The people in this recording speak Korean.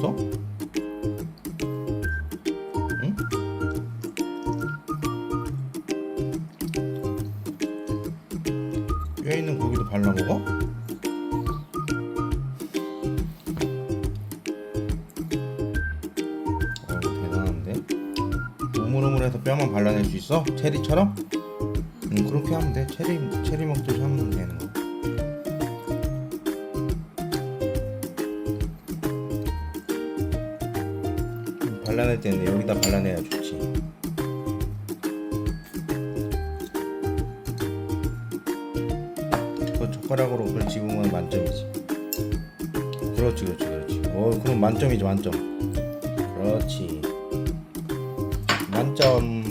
없어? 있는 고기도 발라 먹어? 어, 대단한데? 우물우물해서 뼈만 발라낼 수 있어? 체리처럼? 응, 그렇게 하면 돼. 체리, 체리 먹듯이 하면 되는 거야. 발라낼 때는 여기다 발라내야 좋지. 그 젓가락으로 그걸 집으면 만점이지. 그렇지 그렇지 그렇지. 어 그럼 만점이지 만점. 그렇지. 만점